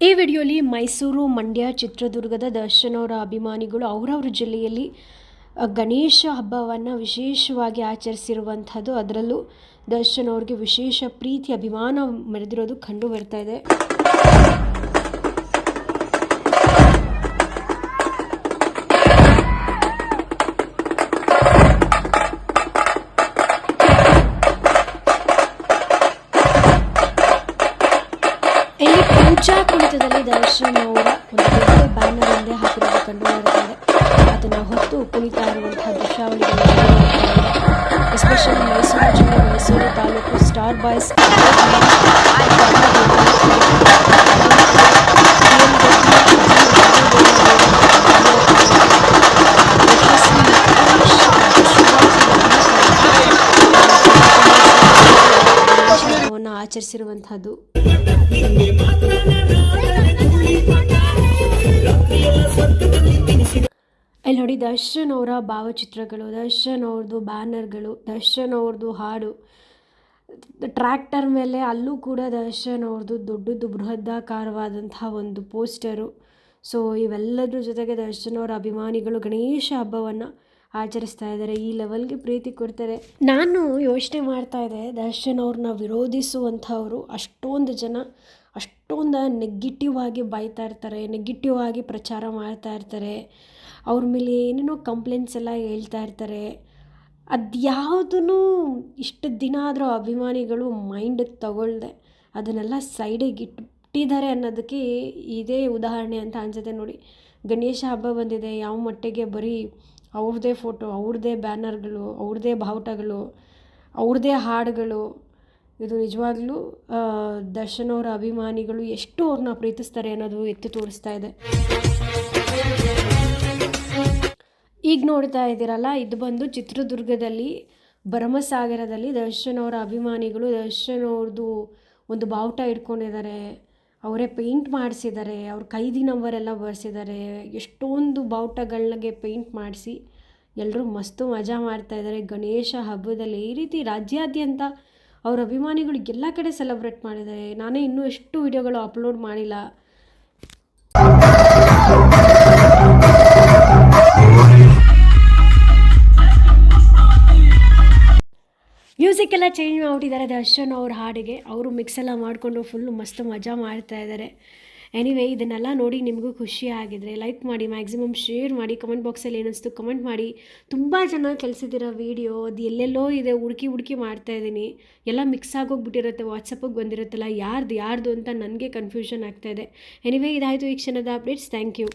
ಈ ವಿಡಿಯೋಲಿ ಮೈಸೂರು ಮಂಡ್ಯ ಚಿತ್ರದುರ್ಗದ ದರ್ಶನ್ ಅಭಿಮಾನಿಗಳು ಅವರವ್ರ ಜಿಲ್ಲೆಯಲ್ಲಿ ಗಣೇಶ ಹಬ್ಬವನ್ನು ವಿಶೇಷವಾಗಿ ಆಚರಿಸಿರುವಂಥದ್ದು ಅದರಲ್ಲೂ ದರ್ಶನ್ ಅವ್ರಿಗೆ ವಿಶೇಷ ಪ್ರೀತಿ, ಅಭಿಮಾನ ಮೆರೆದಿರೋದು ಕಂಡು ಬರ್ತಾ ಇದೆ. ಪೂಜಾ ಕುಣಿತದಲ್ಲಿ ದರ್ಶನ್ ಅವರ ಒಂದು ದೊಡ್ಡ ಬ್ಯಾನರ್ ಹಿಂದೆ ಹಾಕಿರೋದು ಕಂಡು ಬರುತ್ತದೆ ಅದನ್ನ ಹೊತ್ತು ಕುಣಿತಾ ಇರುವಂತಹ ದೃಶ್ಯಾವಳಿಗಳನ್ನು ಎಸ್ಪೆಷಲಿ ಮೈಸೂರು ಜಿಲ್ಲೆ ಮೈಸೂರು ತಾಲೂಕು ಸ್ಟಾರ್ ಬಾಯ್ಸ್ ಆಚರಿಸಿರುವಂತಹದ್ದು ಇಲ್ಲಿ ನೋಡಿ ದರ್ಶನ್ ಅವರ ಭಾವಚಿತ್ರಗಳು ದರ್ಶನ್ ಅವ್ರದ್ದು ಬ್ಯಾನರ್ಗಳು ದರ್ಶನ್ ಅವ್ರದ್ದು ಹಾಡು ಟ್ರ್ಯಾಕ್ಟರ್ ಮೇಲೆ ಅಲ್ಲೂ ಕೂಡ ದರ್ಶನ್ ಅವ್ರದ್ದು ದೊಡ್ಡದು ಬೃಹದಾಕಾರವಾದಂತಹ ಒಂದು ಪೋಸ್ಟರು. ಸೊ, ಇವೆಲ್ಲದ್ರ ಜೊತೆಗೆ ದರ್ಶನ್ ಅವರ ಅಭಿಮಾನಿಗಳು ಗಣೇಶ ಹಬ್ಬವನ್ನು ಆಚರಿಸ್ತಾ ಇದ್ದಾರೆ, ಈ ಲೆವೆಲ್ಗೆ ಪ್ರೀತಿ ಕೊಡ್ತಾರೆ. ನಾನು ಯೋಚನೆ ಮಾಡ್ತಾ ಇದ್ದೆ, ದರ್ಶನ್ ಅವ್ರನ್ನ ವಿರೋಧಿಸುವಂಥವ್ರು ಅಷ್ಟೊಂದು ಜನ, ಅಷ್ಟೊಂದು ನೆಗೆಟಿವ್ ಆಗಿ ಬೈತಾ ಇರ್ತಾರೆ ನೆಗೆಟಿವ್ ಆಗಿ ಪ್ರಚಾರ ಮಾಡ್ತಾ ಇರ್ತಾರೆ. ಅವ್ರ ಮೇಲೆ ಏನೇನೋ ಕಂಪ್ಲೇಂಟ್ಸ್ ಎಲ್ಲ ಹೇಳ್ತಾ ಇರ್ತಾರೆ. ಅದ್ಯಾವುದೂ ಇಷ್ಟು ದಿನ ಆದರೂ ಅಭಿಮಾನಿಗಳು ಮೈಂಡಿಗೆ ತಗೊಳ್ದೆ, ಅದನ್ನೆಲ್ಲ ಸೈಡಿಗೆ ಇಟ್ಟಿದ್ದಾರೆ ಅನ್ನೋದಕ್ಕೆ ಇದೇ ಉದಾಹರಣೆ ಅಂತ ಅನ್ಸುತ್ತೆ ನೋಡಿ. ಗಣೇಶ ಹಬ್ಬ ಬಂದಿದೆ, ಯಾವ ಮಟ್ಟಿಗೆ ಬರೀ ಅವ್ರದ್ದೇ ಫೋಟೋ, ಅವ್ರದ್ದೇ ಬ್ಯಾನರ್ಗಳು, ಅವ್ರದ್ದೇ ಬಾವುಟಗಳು, ಅವ್ರದ್ದೇ ಹಾಡುಗಳು. ಇದು ನಿಜವಾಗ್ಲೂ ದರ್ಶನ್ ಅವರ ಅಭಿಮಾನಿಗಳು ಎಷ್ಟು ಅವ್ರನ್ನ ಪ್ರೀತಿಸ್ತಾರೆ ಅನ್ನೋದು ಎತ್ತಿ ತೋರಿಸ್ತಾ ಇದೆ. ಈಗ ನೋಡ್ತಾ ಇದ್ದೀರಲ್ಲ, ಇದು ಬಂದು ಚಿತ್ರದುರ್ಗದಲ್ಲಿ, ಭರಮಸಾಗರದಲ್ಲಿ ದರ್ಶನ್ ಅವರ ಅಭಿಮಾನಿಗಳು, ದರ್ಶನ್ ಅವ್ರದ್ದು ಒಂದು ಬಾವುಟ ಇಟ್ಕೊಂಡಿದ್ದಾರೆ ಅವರೇ ಪೇಂಟ್ ಮಾಡಿಸಿದ್ದಾರೆ, ಅವ್ರ ಕೈದಿ ನಂಬರ್ ಎಲ್ಲ ಬರ್ಸಿದ್ದಾರೆ ಎಷ್ಟೊಂದು ಬಾವುಟಗಳಿಗೆ ಪೇಂಟ್ ಮಾಡಿಸಿ ಎಲ್ಲರೂ ಮಸ್ತು ಮಜಾ ಮಾಡ್ತಾ ಇದ್ದಾರೆ. ಗಣೇಶ ಹಬ್ಬದಲ್ಲಿ ಈ ರೀತಿ ರಾಜ್ಯಾದ್ಯಂತ ಅವ್ರ ಅಭಿಮಾನಿಗಳು ಎಲ್ಲ ಕಡೆ ಸೆಲೆಬ್ರೇಟ್ ಮಾಡಿದ್ದಾರೆ. ನಾನೇ ಇನ್ನೂ ಎಷ್ಟು ವಿಡಿಯೋಗಳು ಅಪ್ಲೋಡ್ ಮಾಡಿಲ್ಲ. ಚೇಂಜ್ ಮಾಡಿಬಿಟ್ಟಿದ್ದಾರೆ ದರ್ಶನ್ ಅವ್ರ ಹಾಡಿಗೆ. ಅವರು ಮಿಕ್ಸ್ ಎಲ್ಲ ಮಾಡಿಕೊಂಡು ಫುಲ್ಲು ಮಸ್ತ್ ಮಜಾ ಮಾಡ್ತಾ ಇದ್ದಾರೆ. ಎನಿವೇ ಇದನ್ನೆಲ್ಲ ನೋಡಿ ನಿಮಗೂ ಖುಷಿ ಆಗಿದ್ರೆ ಲೈಕ್ ಮಾಡಿ ಮ್ಯಾಕ್ಸಿಮಮ್ ಶೇರ್ ಮಾಡಿ ಕಮೆಂಟ್ ಬಾಕ್ಸಲ್ಲಿ ಏನಿಸ್ತು ಕಮೆಂಟ್ ಮಾಡಿ. ತುಂಬ ಜನ ಕಲಿಸಿದ್ದೀರ ವೀಡಿಯೋ ಅದು ಎಲ್ಲೆಲ್ಲೋ ಇದೆ, ಹುಡುಕಿ ಹುಡುಕಿ ಮಾಡ್ತಾ ಇದ್ದೀನಿ. ಎಲ್ಲ ಮಿಕ್ಸ್ ಆಗೋಗ್ಬಿಟ್ಟಿರುತ್ತೆ ವಾಟ್ಸಪ್ಪಿಗೆ ಬಂದಿರುತ್ತಲ್ಲ, ಯಾರ್ದು ಯಾರ್ದು ಅಂತ ನನಗೆ ಕನ್ಫ್ಯೂಷನ್ ಆಗ್ತಾಯಿದೆ ಎನಿವೇ ಇದಾಯಿತು ಈ ಕ್ಷಣದ ಅಪ್ಡೇಟ್ಸ್ ಥ್ಯಾಂಕ್ ಯು